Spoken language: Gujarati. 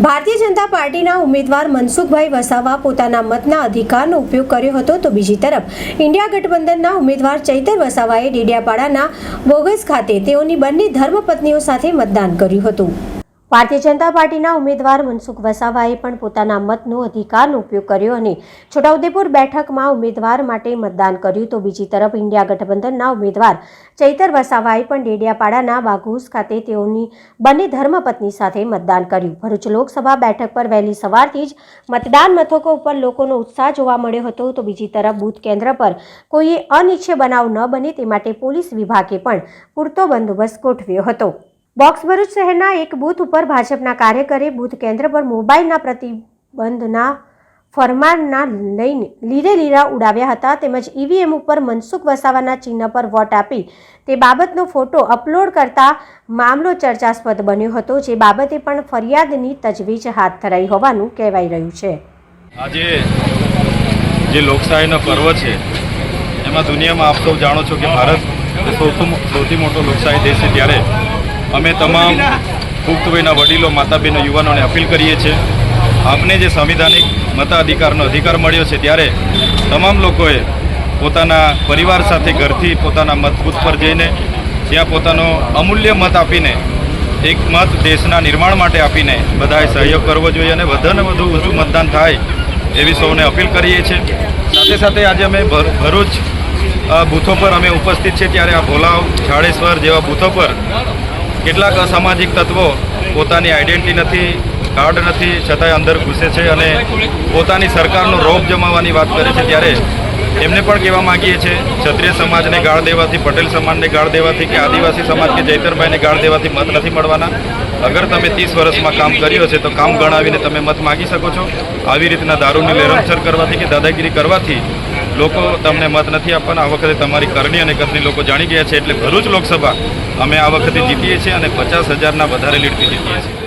ભારતીય જનતા પાર્ટીના ઉમેદવાર મનસુખભાઈ વસાવા પોતાના મતના અધિકારનો ઉપયોગ કર્યો હતો તો બીજી તરફ ઇન્ડિયા ગઠબંધનના ઉમેદવાર ચૈતર વસાવાએ ડેડિયાપાડાના બોગસ ખાતે તેઓની બંને ધર્મપત્નીઓ સાથે મતદાન કર્યું હતું. ભારતીય જનતા પાર્ટીના ઉમેદવાર મનસુખ વસાવાએ પણ પોતાના મતનો અધિકારનો ઉપયોગ કર્યો અને છોટાઉદેપુર બેઠકમાં ઉમેદવાર માટે મતદાન કર્યું તો બીજી તરફ ઇન્ડિયા ગઠબંધનના ઉમેદવાર ચૈતર વસાવાએ પણ ડેડિયાપાડાના બાઘુસ ખાતે તેઓની બંને ધર્મપત્ની સાથે મતદાન કર્યું. ભરૂચ લોકસભા બેઠક પર વહેલી સવારથી જ મતદાન મથકો ઉપર લોકોનો ઉત્સાહ જોવા મળ્યો હતો તો બીજી તરફ બૂથ કેન્દ્ર પર કોઈએ અનિચ્છે બનાવ ન બને તે માટે પોલીસ વિભાગે પણ પૂરતો બંદોબસ્ત ગોઠવ્યો હતો. બોક્સ ભરૂચ શહેરના એક બૂથ ઉપર ભાજપના કાર્યકરે બૂથ કેન્દ્ર પર મોબાઈલના પ્રતિબંધના ફરમાનના લઈને લીરે લીરા ઉડાવ્યા હતા તેમજ ઈવીએમ ઉપર મનસુખ વસાવાના ચિહ્ન પર વોટ આપી તે બાબતનો ફોટો અપલોડ કરતા મામલો ચર્ચાસ્પદ બન્યો હતો, જે બાબતે પણ ફરિયાદની તજવીજ હાથ ધરાઈ હોવાનું કહેવાઈ રહ્યું છે. આજે જે લોકશાહીનો પર્વ છે, એમાં દુનિયામાં આપ સૌ જાણો છો કે ભારત સૌથી મોટો લોકશાહી દેશ છે, ત્યારે અમે તમામ પુખ્ત વડીલો માતા બહેનો યુવાનોને અપીલ કરીએ છીએ. આપને જે સંવિધાનિક મતાધિકારનો અધિકાર મળ્યો છે ત્યારે તમામ લોકોએ પોતાના પરિવાર સાથે ઘરથી પોતાના મતબૂથ પર જઈને ત્યાં પોતાનો અમૂલ્ય મત આપીને, એક મત દેશના નિર્માણ માટે આપીને બધાએ સહયોગ કરવો જોઈએ અને વધારે વધુ વધુ મતદાન થાય એવી સૌને અપીલ કરીએ છીએ. સાથે સાથે આજે અમે ભર- ભરૂચ બૂથો પર અમે ઉપસ્થિત છે ત્યારે આ ભોલાવ, જાડેશ્વર જેવા બૂથો પર કેટલાક અસામાજિક તત્વો પોતાની આઈડેન્ટિટી નથી કાર્ડ નથી, છતાંય અંદર ઘૂસે છે અને પોતાની સરકારનો રોપ જમાવવાની વાત કરે છે ત્યારે એમને પણ કહેવા માંગીએ છીએ, ક્ષત્રિય સમાજને ગાળ દેવાથી, પટેલ સમાજને ગાળ દેવાથી કે આદિવાસી સમાજ કે જૈતરભાઈને ગાળ દેવાથી મત નથી મળવાના. અગર તમે ત્રીસ વર્ષમાં કામ કર્યો છે તો કામ ગણાવીને તમે મત માગી શકો છો. આવી રીતના દારૂની લેરમસર કરવાથી કે દાદાગીરી કરવાથી લોકો તમને મત નથી આપવાના. આ વખતે તમારી કરણી અને કથની લોકો જાણી ગયા છે. એટલે ભરૂચ લોકસભા અમે આ વખતે જીતીએ છીએ અને પચાસ હજારના વધારે લીડથી જીતીએ છીએ.